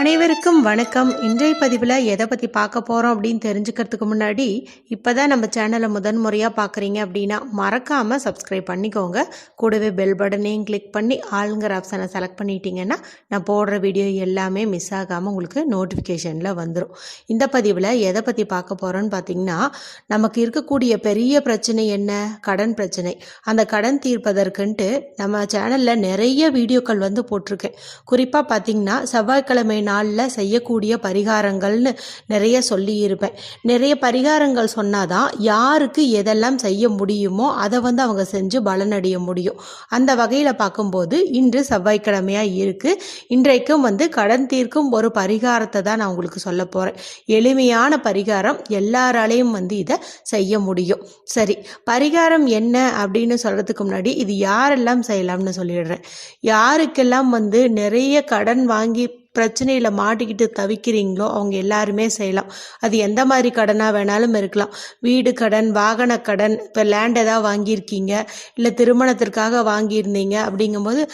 அனைவருக்கும் வணக்கம். இன்றைய பதிவில் எதை பற்றி பார்க்க போகிறோம் அப்படின்னு தெரிஞ்சுக்கிறதுக்கு முன்னாடி இப்போ தான் நம்ம சேனலை முதன் முறையாக பார்க்குறீங்க அப்படின்னா மறக்காமல் சப்ஸ்கிரைப் பண்ணிக்கோங்க. கூடவே பெல் பட்டனையும் கிளிக் பண்ணி ஆளுங்கிற ஆப்ஷனை செலக்ட் பண்ணிட்டீங்கன்னா நான் போடுற வீடியோ எல்லாமே மிஸ் ஆகாமல் உங்களுக்கு நோட்டிஃபிகேஷனில் வந்துடும் இந்த பதிவில் எதை பற்றி பார்க்க போகிறோன்னு பார்த்தீங்கன்னா நமக்கு இருக்கக்கூடிய பெரிய பிரச்சனை என்ன? கடன் பிரச்சனை. அந்த கடன் தீர்ப்பதற்குன்ட்டு நம்ம சேனலில் நிறைய வீடியோக்கள் வந்து போட்டிருக்கேன். குறிப்பாக பார்த்தீங்கன்னா செவ்வாய்க்கிழமை நாளில் செய்யக்கூடிய பரிகாரங்கள்னு நிறைய சொல்லியிருப்பேன். நிறைய பரிகாரங்கள் சொன்னாதான் யாருக்கு எதெல்லாம் செய்ய முடியுமோ அதை வந்து அவங்க செஞ்சு பலனடைய முடியும். அந்த வகையில் பார்க்கும்போது இன்று செவ்வாய்க்கிழமையாக இருக்குது இன்றைக்கும் வந்து கடன் தீர்க்கும் ஒரு பரிகாரத்தை தான் நான் உங்களுக்கு சொல்ல போகிறேன் எளிமையான பரிகாரம் எல்லாராலையும் வந்து இதை செய்ய முடியும். சரி பரிகாரம் என்ன அப்படின்னு சொல்கிறதுக்கு முன்னாடி இது யாரெல்லாம் செய்யலாம்னு சொல்லிடுறேன். யாருக்கெல்லாம் வந்து நிறைய கடன் வாங்கி பிரச்சனையில் மாட்டிக்கிட்டு தவிக்கிறீங்களோ அவங்க எல்லாருமே செய்யலாம். அது எந்த மாதிரி கடனாக வேணாலும் இருக்கலாம். வீடு கடன் வாகன கடன் இப்போ லேண்ட் ஏதாவது வாங்கியிருக்கீங்க இல்லை திருமணத்திற்காக வாங்கியிருந்தீங்க அப்படிங்கும்போது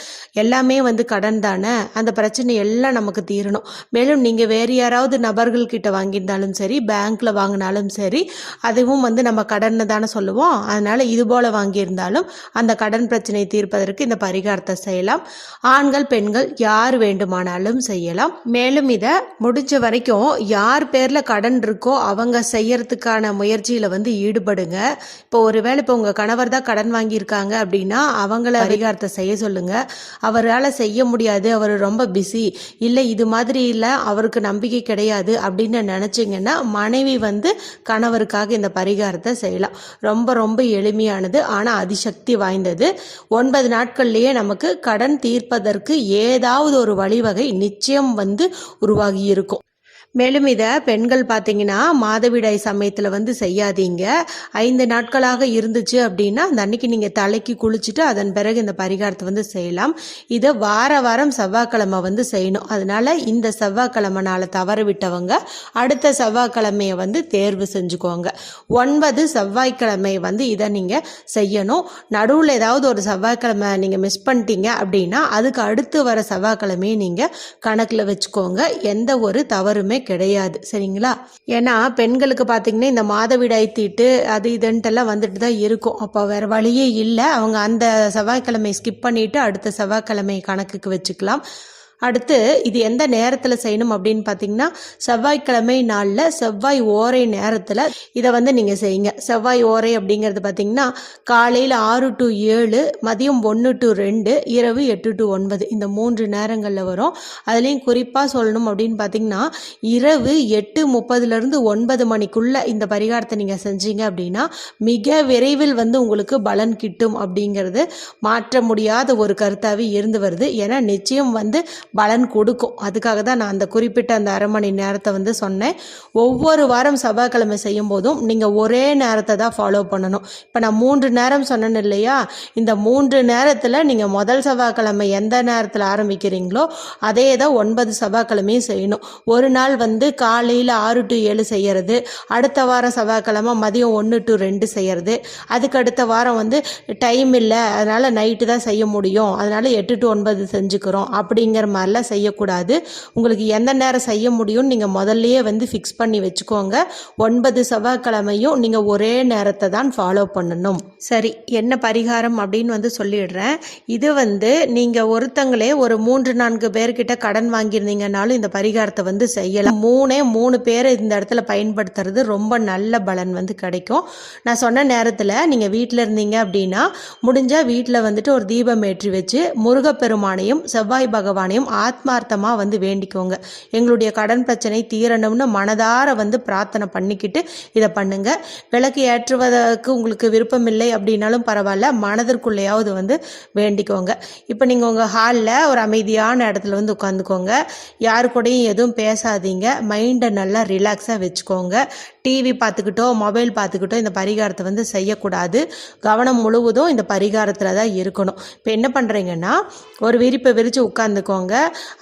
எல்லாமே வந்து கடன் தானே? அந்த பிரச்சனை எல்லாம் நமக்கு தீரணும். மேலும் நீங்கள் வேறு யாராவது நபர்கள்கிட்ட வாங்கியிருந்தாலும் சரி பேங்க்கில் வாங்கினாலும் சரி அதுவும் வந்து நம்ம கடன் தானே சொல்லுவோம். அதனால் இது போல் வாங்கியிருந்தாலும் அந்த கடன் பிரச்சனை தீர்ப்பதற்கு இந்த பரிகாரத்தை செய்யலாம். ஆண்கள் பெண்கள் யார் வேண்டுமானாலும் செய்யலாம். மேலும் இதை முடிஞ்ச வரைக்கும் யார் பேரில் கடன் இருக்கோ அவங்க செய்யறதுக்கான முயற்சியில் வந்து ஈடுபடுங்க. இப்போ ஒருவேளை இப்போ உங்கள் கணவர் தான் கடன் வாங்கியிருக்காங்க அப்படின்னா அவங்கள பரிகாரத்தை செய்ய சொல்லுங்க. அவரால் செய்ய முடியாது. அவர் ரொம்ப பிஸி இல்லை இது மாதிரி இல்லை அவருக்கு நம்பிக்கை கிடையாது அப்படின்னு நினச்சிங்கன்னா மனைவி வந்து கணவருக்காக இந்த பரிகாரத்தை செய்யலாம். ரொம்ப ரொம்ப எளிமையானது. ஆனால் அதிசக்தி வாய்ந்தது. ஒன்பது நாட்கள்லேயே நமக்கு கடன் தீர்ப்பதற்கு ஏதாவது ஒரு வழிவகை நிச்சயம் வந்து உருவாகி இருக்கும் மேலும் இதை பெண்கள் பார்த்தீங்கன்னா மாதவிடாய் சமயத்தில் வந்து செய்யாதீங்க. ஐந்து நாட்களாக இருந்துச்சு அப்படின்னா அந்த அன்னைக்கு நீங்கள் தலைக்கு குளிச்சுட்டு அதன் பிறகு இந்த பரிகாரத்தை வந்து செய்யலாம். இதை வார வாரம் செவ்வாய்க்கிழமை வந்து செய்யணும். அதனால இந்த செவ்வாய்க்கிழமை நாளை தவற விட்டவங்க அடுத்த செவ்வாய்க்கிழமையை வந்து தேர்வு செஞ்சுக்கோங்க. ஒன்பது செவ்வாய்க்கிழமை வந்து இதை நீங்கள் செய்யணும். நடுவில் ஏதாவது ஒரு செவ்வாய்க்கிழமை நீங்கள் மிஸ் பண்ணிட்டீங்க அப்படின்னா அதுக்கு அடுத்து வர செவ்வாய்க்கிழமையை நீங்கள் கணக்கில் வச்சுக்கோங்க. எந்த ஒரு தவறுமே கிடையாது சரிங்களா? ஏன்னா பெண்களுக்கு பார்த்தீங்கன்னா இந்த மாதவிடாய் தீட்டு அது இதுன்ட்டெல்லாம் வந்துட்டு தான் இருக்கும். அப்போ வேறு வழியே இல்லை. அவங்க அந்த செவ்வாய்க்கிழமை ஸ்கிப் பண்ணிவிட்டு அடுத்த செவ்வாய்க்கிழமை கணக்குக்கு வச்சுக்கலாம். அடுத்து இது எந்த நேரத்தில் செய்யணும் அப்படின்னு பார்த்தீங்கன்னா செவ்வாய்க்கிழமை நாளில் செவ்வாய் ஓரை நேரத்தில் இதை வந்து நீங்கள் செய்யுங்க. செவ்வாய் ஓரை அப்படிங்கிறது பார்த்தீங்கன்னா காலையில் ஆறு டு ஏழு மதியம் ஒன்று டு ரெண்டு இரவு எட்டு டு ஒன்பது இந்த மூன்று நேரங்களில் வரும். அதுலேயும் குறிப்பாக சொல்லணும் அப்படின்னு பார்த்தீங்கன்னா இரவு எட்டு முப்பதுலேருந்து ஒன்பது மணிக்குள்ளே இந்த பரிகாரத்தை நீங்கள் செஞ்சீங்க அப்படின்னா மிக விரைவில் வந்து உங்களுக்கு பலன் கிட்டும் அப்படிங்கிறது மாற்ற முடியாத ஒரு கருத்தாகவே இருந்து வருது. ஏன்னா நிச்சயம் வந்து பலன் கொடுக்கும். அதுக்காக தான் நான் அந்த குறிப்பிட்ட அந்த அரை மணி நேரத்தை வந்து சொன்னேன். ஒவ்வொரு வாரம் செவ்வாய்க்கிழமை செய்யும் போதும் நீங்கள் ஒரே நேரத்தை தான் ஃபாலோ பண்ணணும். இப்போ நான் மூன்று நேரம் சொன்னேன் இல்லையா? இந்த மூன்று நேரத்தில் நீங்கள் முதல் செவ்வாய்க்கிழமை எந்த நேரத்தில் ஆரம்பிக்கிறீங்களோ அதே தான் ஒன்பது செவ்வாய்க்கிழமையும் செய்யணும். ஒரு நாள் வந்து காலையில் ஆறு டு ஏழு செய்யறது அடுத்த வாரம் செவ்வாய்க்கிழமை மதியம் ஒன்று டு ரெண்டு செய்யறது அதுக்கு அடுத்த வாரம் வந்து டைம் இல்லை அதனால் நைட்டு தான் செய்ய முடியும். அதனால் எட்டு டு ஒன்பது செஞ்சுக்கிறோம். அப்படிங்கிற மாதிரி மாதிரிலாம் செய்யக்கூடாது. உங்களுக்கு எந்த நேரம் செய்ய முடியும்னு நீங்கள் முதல்லையே வந்து ஃபிக்ஸ் பண்ணி வச்சுக்கோங்க. ஒன்பது செவ்வாய்க்கிழமையும் நீங்கள் ஒரே நேரத்தை தான் ஃபாலோ பண்ணணும். சரி என்ன பரிகாரம் அப்படின்னு வந்து சொல்லிடுறேன். இது வந்து நீங்கள் ஒருத்தங்களே ஒரு மூன்று நான்கு பேர்கிட்ட கடன் வாங்கியிருந்தீங்கனாலும் இந்த பரிகாரத்தை வந்து செய்யலாம். மூணே மூணு பேரை இந்த இடத்துல பயன்படுத்துறது ரொம்ப நல்ல பலன் வந்து கிடைக்கும். நான் சொன்ன நேரத்தில் நீங்கள் வீட்டில் இருந்தீங்க அப்படின்னா முடிஞ்சால் வீட்டில் வந்துட்டு ஒரு தீபம் ஏற்றி வச்சு முருகப்பெருமானையும் செவ்வாய் பகவானையும் ஆத்மார்த்தமாக வந்து வேண்டிக்கோங்க. எங்களுடைய கடன் பிரச்சனை தீரணும்னு மனதார வந்து பிரார்த்தனை பண்ணிக்கிட்டு இதை பண்ணுங்க. விளக்கு ஏற்றுவதற்கு உங்களுக்கு விருப்பம் இல்லை அப்படின்னாலும் பரவாயில்ல மனதிற்குள்ளேயாவது வந்து வேண்டிக்கோங்க. இப்போ நீங்கள் உங்கள் ஹாலில் ஒரு அமைதியான இடத்துல வந்து உட்காந்துக்கோங்க. யாரு கூடயும் எதுவும் பேசாதீங்க. மைண்டை நல்லா ரிலாக்ஸாக வச்சுக்கோங்க. டிவி பார்த்துக்கிட்டோ மொபைல் பார்த்துக்கிட்டோ இந்த பரிகாரத்தை வந்து செய்யக்கூடாது. கவனம் முழுவதும் இந்த பரிகாரத்தில் தான் இருக்கணும். இப்போ என்ன பண்ணுறீங்கன்னா ஒரு விரிப்பை விரித்து உட்காந்துக்கோங்க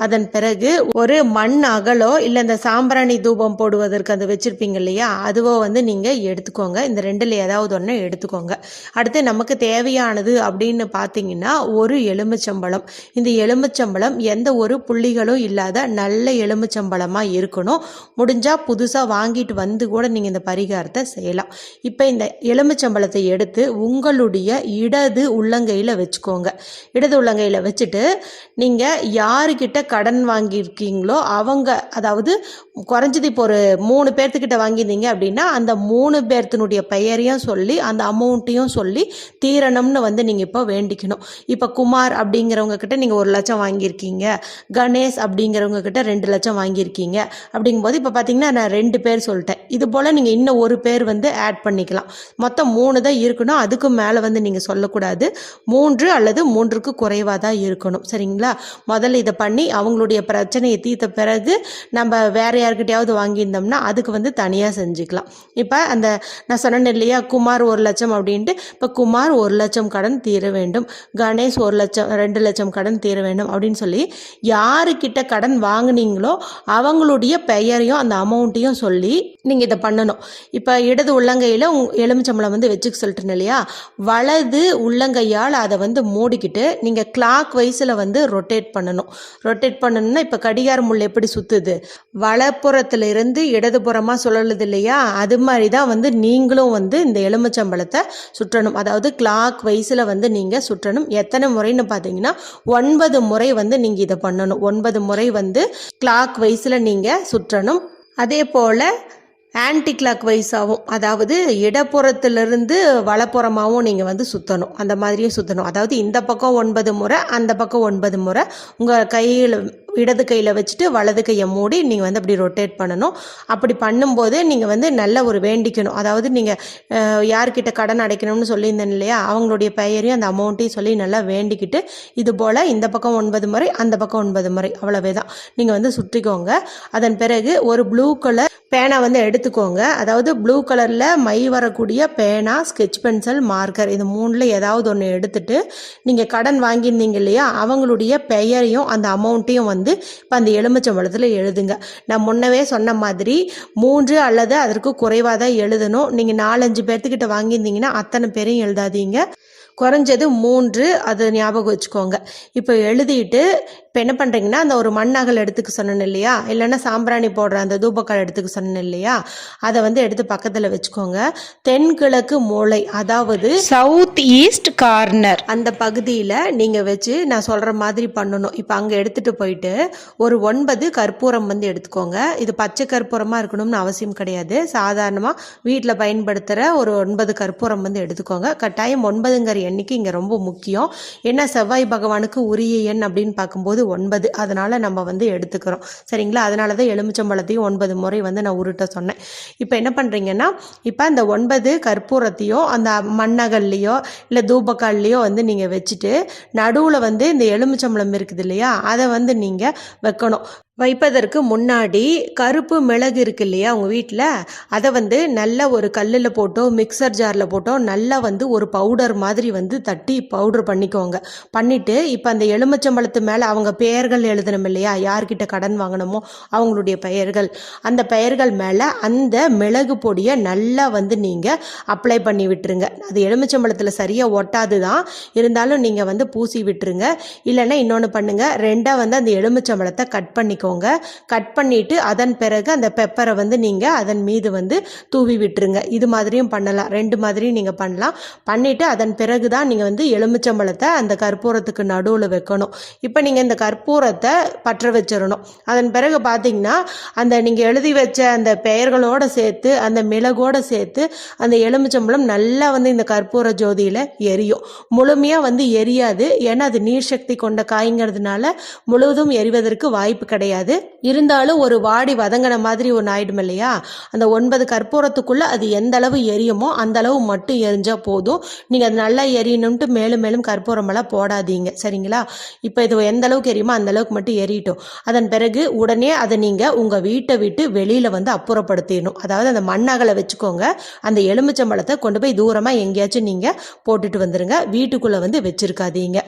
அதன் பிறகு ஒரு மண் அகலோ இல்லை இந்த சாம்பிராணி தூபம் போடுவதற்கு அந்த வச்சுருப்பீங்க இல்லையா அதுவோ வந்து நீங்கள் எடுத்துக்கோங்க. இந்த ரெண்டில் ஏதாவது ஒன்று எடுத்துக்கோங்க. அடுத்து நமக்கு தேவையானது அப்படின்னு பார்த்தீங்கன்னா ஒரு எலுமிச்சம்பழம். இந்த எலுமிச்சம்பழம் எந்த ஒரு புள்ளிகளும் இல்லாத நல்ல எலுமிச்சம்பழமாக இருக்கணும். முடிஞ்சால் புதுசாக வாங்கிட்டு வந்து கூட நீங்கள் இந்த பரிகாரத்தை செய்யலாம். இப்போ இந்த எலுமிச்சம்பழத்தை எடுத்து உங்களுடைய இடது உள்ளங்கையில் வச்சுக்கோங்க. இடது உள்ளங்கையில் வச்சுட்டு நீங்கள் யாருக்கிட்ட கடன் வாங்கியிருக்கீங்களோ அவங்க அதாவது குறைஞ்சது இப்போ ஒரு மூணு பேர்த்துக்கிட்ட வாங்கியிருந்தீங்க அப்படின்னா அந்த மூணு பேர்த்தினுடைய பெயரையும் சொல்லி அந்த அமௌண்ட்டையும் சொல்லி தீரணும்னு வந்து நீங்கள் இப்போ வேண்டிக்கணும். இப்போ குமார் அப்படிங்கிறவங்க கிட்ட நீங்கள் ஒரு லட்சம் வாங்கியிருக்கீங்க. கணேஷ் அப்படிங்கிறவங்க கிட்ட ரெண்டு லட்சம் வாங்கியிருக்கீங்க. அப்படிங்கும்போது இப்போ பார்த்தீங்கன்னா நான் ரெண்டு பேர் சொல்லிட்டேன். இது போல் நீங்கள் இன்னும் ஒரு பேர் வந்து ஆட் பண்ணிக்கலாம். மொத்தம் மூணு தான் இருக்கணும். அதுக்கு மேலே வந்து நீங்கள் சொல்லக்கூடாது. மூன்று அல்லது மூன்றுக்கு குறைவாக தான் இருக்கணும். சரிங்களா? முதல்ல இதை பண்ணி அவங்களுடைய பிரச்சனையை தீர்த்த பிறகு நம்ம வேறு யார்கிட்டயாவது வாங்கியிருந்தோம்னா அதுக்கு வந்து தனியாக செஞ்சுக்கலாம். இப்போ அந்த நான் சொன்னேன் இல்லையா? குமார் ஒரு லட்சம் அப்படின்ட்டு. இப்போ குமார் ஒரு லட்சம் கடன் தீர வேண்டும். கணேஷ் ஒரு லட்சம் ரெண்டு லட்சம் கடன் தீர வேண்டும் அப்படின்னு சொல்லி யாருக்கிட்ட கடன் வாங்குனீங்களோ அவங்களுடைய பெயரையும் அந்த அமௌண்ட்டையும் சொல்லி நீங்கள் இதை பண்ணணும். இப்போ இடது உள்ளங்கையில் எலுமிச்சம்பளம் வந்து வச்சுக்க சொல்லிட்டேன் இல்லையா? வலது உள்ளங்கையால் அதை வந்து மூடிக்கிட்டு நீங்கள் கிளாக் வைஸில் வந்து ரொட்டேட் பண்ணணும். ரொட்டேட் பண்ணணும்னா இப்போ கடிகார முள் எப்படி சுற்றுது வலப்புறத்துல இருந்து இடதுபுறமாக சுழலுது இல்லையா? அது மாதிரி தான் வந்து நீங்களும் வந்து இந்த எலுமிச்சம்பழத்தை சுற்றணும். அதாவது கிளாக் வைஸில் வந்து நீங்கள் சுற்றணும். எத்தனை முறைன்னு பார்த்தீங்கன்னா ஒன்பது முறை வந்து நீங்கள் இதை பண்ணணும். ஒன்பது முறை வந்து கிளாக் வைஸில் நீங்கள் சுற்றணும். அதே போல் ஆன்டி கிளாக் வைஸாகவும் அதாவது இடப்புறத்திலிருந்து வலப்புறமாகவும் நீங்கள் வந்து சுற்றணும் அந்த மாதிரியே சுற்றணும் அதாவது இந்த பக்கம் ஒன்பது முறை அந்த பக்கம் ஒன்பது முறை. உங்கள் கையில் இடது கையில் வச்சுட்டு வலது கையை மூடி நீங்கள் வந்து அப்படி ரொட்டேட் பண்ணணும். அப்படி பண்ணும்போது நீங்கள் வந்து நல்ல ஒரு வேண்டிக்கணும். அதாவது நீங்கள் யார்கிட்ட கடன் அடைக்கணும்னு சொல்லியிருந்தேன் இல்லையா? அவங்களுடைய பெயரையும் அந்த அமௌண்ட்டையும் சொல்லி நல்லா வேண்டிக்கிட்டு இது போல் இந்த பக்கம் ஒன்பது முறை அந்த பக்கம் ஒன்பது முறை அவ்வளவே தான் நீங்கள் வந்து சுற்றிக்கோங்க. அதன் பிறகு ஒரு ப்ளூ கலர் பேனா வந்து எடுத்துக்கோங்க. அதாவது ப்ளூ கலரில் மை வரக்கூடிய பேனா ஸ்கெட்ச் பென்சில் மார்க்கர் இது மூணில் ஏதாவது ஒன்று எடுத்துட்டு நீங்கள் கடன் வாங்கியிருந்தீங்க இல்லையா? அவங்களுடைய பெயரையும் அந்த அமௌண்ட்டையும் வந்து இப்போ அந்த எலுமிச்சம்பழத்தில் எழுதுங்க. நான் முன்னவே சொன்ன மாதிரி மூன்று அல்லது அதற்கு குறைவாக தான் எழுதணும். நீங்கள் நாலஞ்சு பேர்த்துக்கிட்ட வாங்கியிருந்தீங்கன்னா அத்தனை பேரையும் எழுதாதீங்க. குறைஞ்சது மூன்று அது ஞாபகம் வச்சுக்கோங்க. இப்போ எழுதிட்டு இப்போ என்ன பண்ணுறீங்கன்னா அந்த ஒரு மண்ணகல் எடுத்துக்க சொன்னேன் இல்லையா? இல்லைன்னா சாம்பிராணி போடுற அந்த தூபக்கால் எடுத்துக்க சொன்னேன் இல்லையா? அதை வந்து எடுத்து பக்கத்தில் வச்சுக்கோங்க. தென்கிழக்கு மூளை அதாவது சவுத் ஈஸ்ட் கார்னர் அந்த பகுதியில் நீங்கள் வச்சு நான் சொல்கிற மாதிரி பண்ணணும். இப்போ அங்கே எடுத்துகிட்டு போயிட்டு ஒரு ஒன்பது கற்பூரம் வந்து எடுத்துக்கோங்க. இது பச்சை கற்பூரமாக இருக்கணும்னு அவசியம் கிடையாது. சாதாரணமாக வீட்டில் பயன்படுத்துகிற ஒரு ஒன்பது கற்பூரம் வந்து எடுத்துக்கோங்க. கட்டாயம் ஒன்பதுங்கிற எண்ணிக்கை இங்கே ரொம்ப முக்கியம். ஏன்னா செவ்வாய் பகவானுக்கு உரிய எண் அப்படின்னு பார்க்கும்போது ஒன்பது. அதனால் நம்ம வந்து எடுத்துக்கிறோம். சரிங்களா? அதனால தான் எலுமிச்சம்பழத்தையும் ஒன்பது முறை வந்து நான் உருட்ட சொன்னேன். இப்போ என்ன பண்ணுறீங்கன்னா இப்போ அந்த ஒன்பது கற்பூரத்தையோ அந்த மண்ணகல்லையோ இல்லை தூபக்கால்லையோ வந்து நீங்கள் வச்சுட்டு நடுவில் வந்து இந்த எலுமிச்சம்பழம் இருக்குது இல்லையா? அதை வந்து நீங்கள் வைக்கணும். வைப்பதற்கு முன்னாடி கருப்பு மிளகு இருக்கு இல்லையா உங்கள் வீட்டில் அதை வந்து நல்லா ஒரு கல்லில் போட்டோ மிக்சர் ஜாரில் போட்டோ நல்லா வந்து ஒரு பவுடர் மாதிரி வந்து தட்டி பவுடர் பண்ணிக்கோங்க. பண்ணிவிட்டு இப்போ அந்த எலுமிச்சம்பழத்து மேலே அவங்க பெயர்கள் எழுதணும் இல்லையா? யார்கிட்ட கடன் வாங்கணுமோ அவங்களுடைய பெயர்கள். அந்த பெயர்கள் மேலே அந்த மிளகு பொடியை நல்லா வந்து நீங்கள் அப்ளை பண்ணி விட்டுருங்க. அது எலுமிச்சம்பழத்தில் சரியாக ஒட்டாது தான் இருந்தாலும் நீங்கள் வந்து பூசி விட்டுருங்க. இல்லைன்னா இன்னொன்று பண்ணுங்கள் ரெண்டாக வந்து அந்த எலுமிச்சம்பழத்தை கட் பண்ணிக்கோங்க. கட் பண்ணிவிட்டு அதன் பிறகு அந்த பெப்பரை வந்து நீங்கள் அதன் மீது வந்து தூவி விட்டுருங்க. இது மாதிரியும் பண்ணலாம். ரெண்டு மாதிரியும் நீங்கள் பண்ணலாம். பண்ணிவிட்டு அதன் பிறகு தான் நீங்கள் வந்து எலுமிச்சம்பழத்தை அந்த கற்பூரத்துக்கு நடுவில் வைக்கணும். இப்போ நீங்கள் இந்த கற்பூரத்தை பற்ற வச்சிடணும். அதன் பிறகு பார்த்தீங்கன்னா அந்த நீங்கள் எழுதி வச்ச அந்த பெயர்களோடு சேர்த்து அந்த மிளகோடு சேர்த்து அந்த எலுமிச்சம்பழம் நல்லா வந்து இந்த கற்பூர ஜோதியில் எரியும். முழுமையாக வந்து எரியாது. ஏன்னா அது நீர் சக்தி கொண்ட காய்ங்கிறதுனால முழுவதும் எரிவதற்கு வாய்ப்பு கிடையாது. முடியாது. இருந்தாலும் ஒரு வாடி வதங்கின மாதிரி ஒன்று ஆயிடும் இல்லையா? அந்த ஒன்பது கற்பூரத்துக்குள்ளே அது எந்த அளவு எரியுமோ அந்த அளவு மட்டும் எரிஞ்சால் போதும். நீங்கள் அது நல்லா எரியணும்ட்டு மேலும் மேலும் கற்பூரமெல்லாம் போடாதீங்க. சரிங்களா? இப்போ இது எந்த அளவுக்கு எரியுமோ அந்த அளவுக்கு மட்டும் எரியட்டும். அதன் பிறகு உடனே அதை நீங்கள் உங்கள் வீட்டை விட்டு வெளியில் வந்து அப்புறப்படுத்திடணும். அதாவது அந்த மண்ணகலை வச்சுக்கோங்க. அந்த எலுமிச்சம்பழத்தை கொண்டு போய் தூரமாக எங்கேயாச்சும் நீங்கள் போட்டுட்டு வந்துடுங்க வீட்டுக்குள்ளே வந்து வச்சுருக்காதீங்க.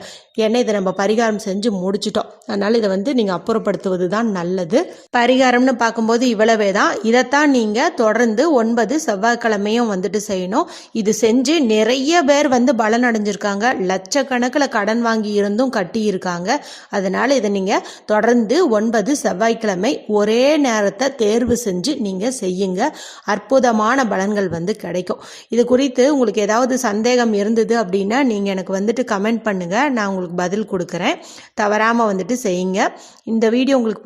ஏன்னா இதை நம்ம பரிகாரம் செஞ்சு முடிச்சிட்டோம். அதனால் இதை வந்து நீங்கள் அப்புறப்படுத்துவது தான் நல்லது. பரிகாரம்னு பார்க்கும்போது இவ்வளவே தான் இதைத்தான் நீங்கள் தொடர்ந்து ஒன்பது செவ்வாய்க்கிழமையும் வந்துட்டு செய்யணும். இது செஞ்சு நிறைய பேர் வந்து பலன் அடைஞ்சிருக்காங்க. லட்சக்கணக்கில் கடன் வாங்கி இருந்தும் கட்டியிருக்காங்க. அதனால் இதை நீங்கள் தொடர்ந்து ஒன்பது செவ்வாய்க்கிழமை ஒரே நேரத்தை தேர்வு செஞ்சு நீங்கள் செய்யுங்க. அற்புதமான பலன்கள் வந்து கிடைக்கும். இது குறித்து உங்களுக்கு ஏதாவது சந்தேகம் இருந்தது அப்படின்னா நீங்கள் எனக்கு வந்துட்டு கமெண்ட் பண்ணுங்கள் நான் உங்களுக்கு பதில் கொடுக்குறேன். தவறாமல் வந்துட்டு செய்யுங்க. இந்த வீடியோ உங்களுக்கு